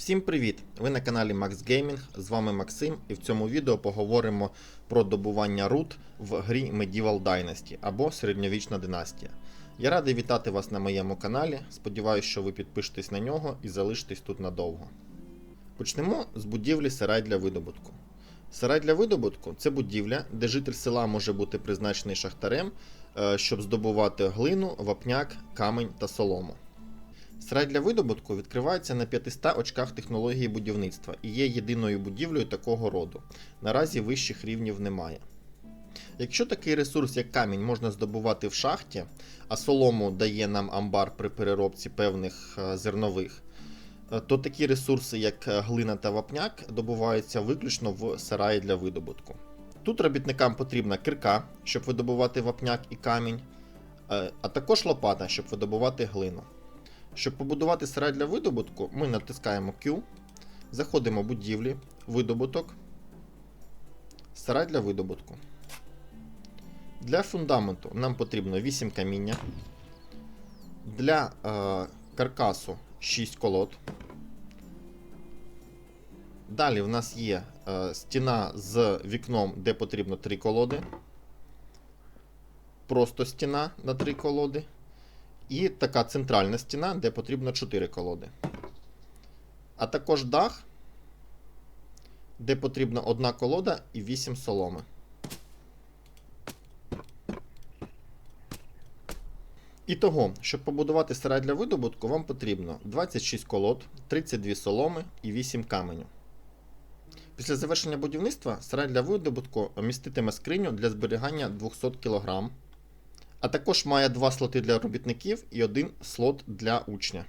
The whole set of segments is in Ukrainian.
Всім привіт! Ви на каналі Max Gaming, з вами Максим, і в цьому відео поговоримо про добування руд в грі Medieval Dynasty або Середньовічна династія. Я радий вітати вас на моєму каналі. Сподіваюсь, що ви підпишетесь на нього і залишитесь тут надовго. Почнемо з будівлі сарай для видобутку. Сарай для видобутку це будівля, де житель села може бути призначений шахтарем, е, щоб здобувати глину, вапняк, камень та солому. Сарай для видобутку відкривається на 500 очках технології будівництва і є єдиною будівлею такого роду. Наразі вищих рівнів немає. Якщо такий ресурс, як камінь, можна здобувати в шахті, а солому дає нам амбар при переробці певних е, зернових, е, то такі ресурси, як е, глина та вапняк, добуваються виключно в сараї для видобутку. Тут робітникам потрібна кирка, щоб видобувати вапняк і камінь, а також лопата, щоб видобувати глину. Щоб побудувати сарай для видобутку, ми натискаємо Q, заходимо в будівлі, видобуток, сарай для видобутку. Для фундаменту нам потрібно 8 каміння. Для е, каркасу 6 колод. Далі в нас є е, стіна з вікном, де потрібно 3 колоди. Просто стіна на 3 колоди. І така центральна стіна, де потрібно 4 колоди. А також дах, де потрібна одна колода і 8 соломи. І того, щоб побудувати сарай для видобутку, вам потрібно 26 колод, 32 соломи і 8 каменю. Після завершення будівництва сарай для видобутку міститиме скриню для зберігання 200 кг, а також має два слоти для робітників і один слот для учня.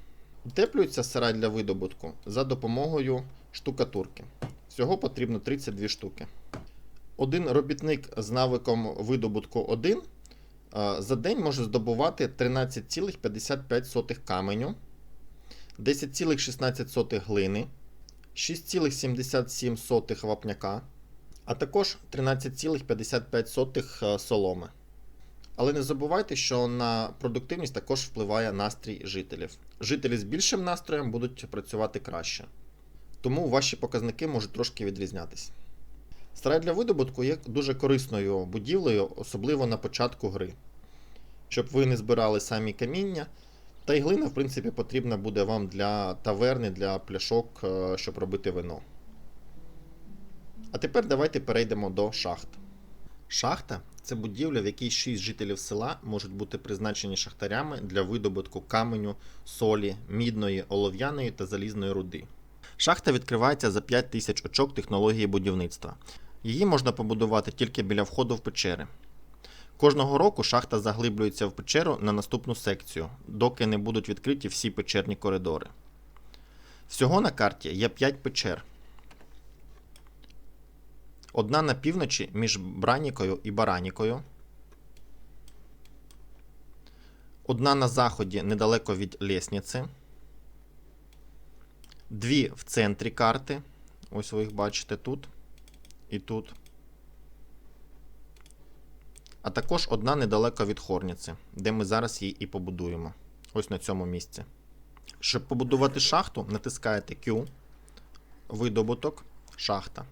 Утеплюється сарай для видобутку за допомогою штукатурки. Всього потрібно 32 штуки. Один робітник з навиком видобутку 1 е, за день може здобувати 13,55 каменю, 10,16 глини, 6,77 вапняка, а також 13,55 соломи. Але не забувайте, що на продуктивність також впливає настрій жителів. Жителі з більшим настроєм будуть працювати краще. Тому ваші показники можуть трошки відрізнятися. Сарай для видобутку є дуже корисною будівлею, особливо на початку гри. Щоб ви не збирали самі каміння. Та й глина, в принципі, потрібна буде вам для таверни, для пляшок, е, щоб робити вино. А тепер давайте перейдемо до шахт. Шахта це будівля, в якій 6 жителів села можуть бути призначені шахтарями для видобутку каменю, солі, мідної, олов'яної та залізної руди. Шахта відкривається за 5 тисяч очок технології будівництва. Її можна побудувати тільки біля входу в печери. Кожного року шахта заглиблюється в печеру на наступну секцію, доки не будуть відкриті всі печерні коридори. Всього на карті є 5 печер. Одна на півночі між Бранікою і Баранікою. Одна на заході недалеко від Лєсніці. Дві в центрі карти. Ось ви їх бачите тут і тут. А також одна недалеко від Хорніці, де ми зараз її і побудуємо. Ось на цьому місці. Щоб побудувати шахту, натискаєте Q, видобуток, шахта.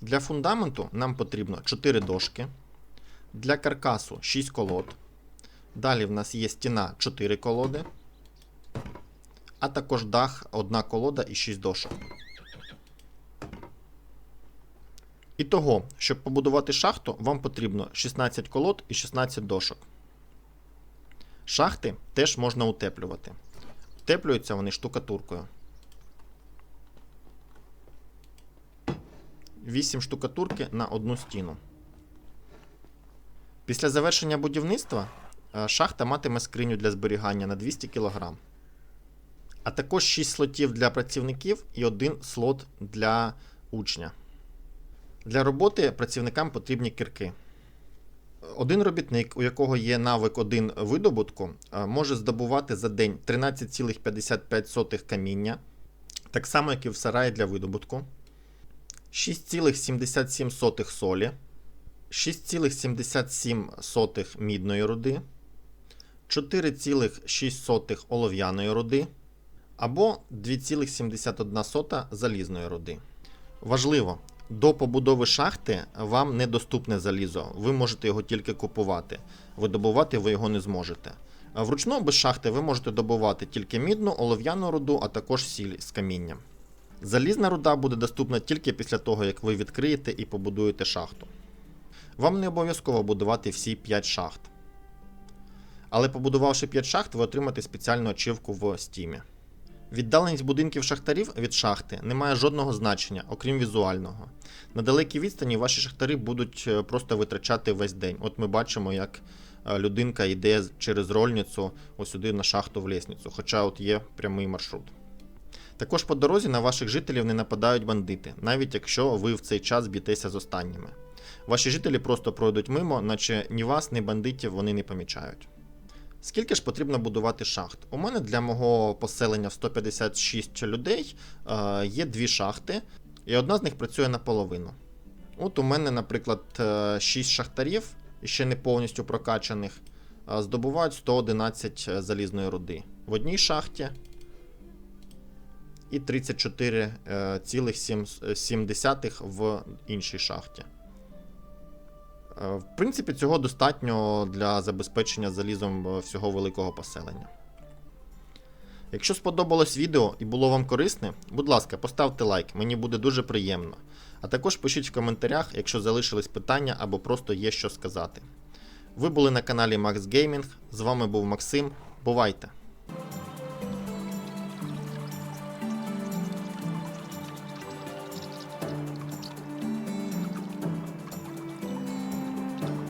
Для фундаменту нам потрібно 4 дошки. Для каркасу 6 колод. Далі в нас є стіна 4 колоди. А також дах, 1 колода і 6 дошок. І того, щоб побудувати шахту, вам потрібно 16 колод і 16 дошок. Шахти теж можна утеплювати. Утеплюються вони штукатуркою. 8 штукатурки на одну стіну. Після завершення будівництва е, шахта матиме скриню для зберігання на 200 кг. А також 6 слотів для працівників і один слот для учня. Для роботи працівникам потрібні кирки. Один робітник, у якого є навик 1 видобутку, е, може здобувати за день 13,55 каміння, так само, як і в сараї для видобутку. 6,77 солі, 6,77 мідної руди, 4,6 олов'яної руди, або 2,71 залізної руди. Важливо, до побудови шахти вам недоступне залізо, ви можете його тільки купувати. Видобувати ви його не зможете. Вручну без шахти ви можете добувати тільки мідну, олов'яну руду, а також сіль з камінням. Залізна руда буде доступна тільки після того, як ви відкриєте і побудуєте шахту. Вам не обов'язково будувати всі 5 шахт. Але побудувавши 5 шахт, ви отримаєте спеціальну ачівку в стімі. Віддаленість будинків шахтарів від шахти не має жодного значення, окрім візуального. На далекій відстані ваші шахтари будуть е, просто витрачати весь день. От ми бачимо, як е, людинка йде через рольницю ось сюди на шахту в лісницю, хоча от є прямий маршрут. Також по дорозі на ваших жителів не нападають бандити, навіть якщо ви в цей час б'єтеся з останніми. Ваші жителі просто пройдуть мимо, наче ні вас, ні бандитів вони не помічають. Скільки ж потрібно будувати шахт? У мене для мого поселення в 156 людей е, є дві шахти, і одна з них працює наполовину. От у мене, наприклад, 6 шахтарів, ще не повністю прокачаних, е, здобувають 111 залізної руди в одній шахті і 34,7 в іншій шахті. Е, В принципі, цього достатньо для забезпечення залізом е, всього великого поселення. Якщо сподобалось відео і було вам корисне, будь ласка, поставте лайк, мені буде дуже приємно. А також пишіть в коментарях, якщо залишились питання або просто є що сказати. Ви були на каналі Max Gaming, з вами був Максим. Бувайте!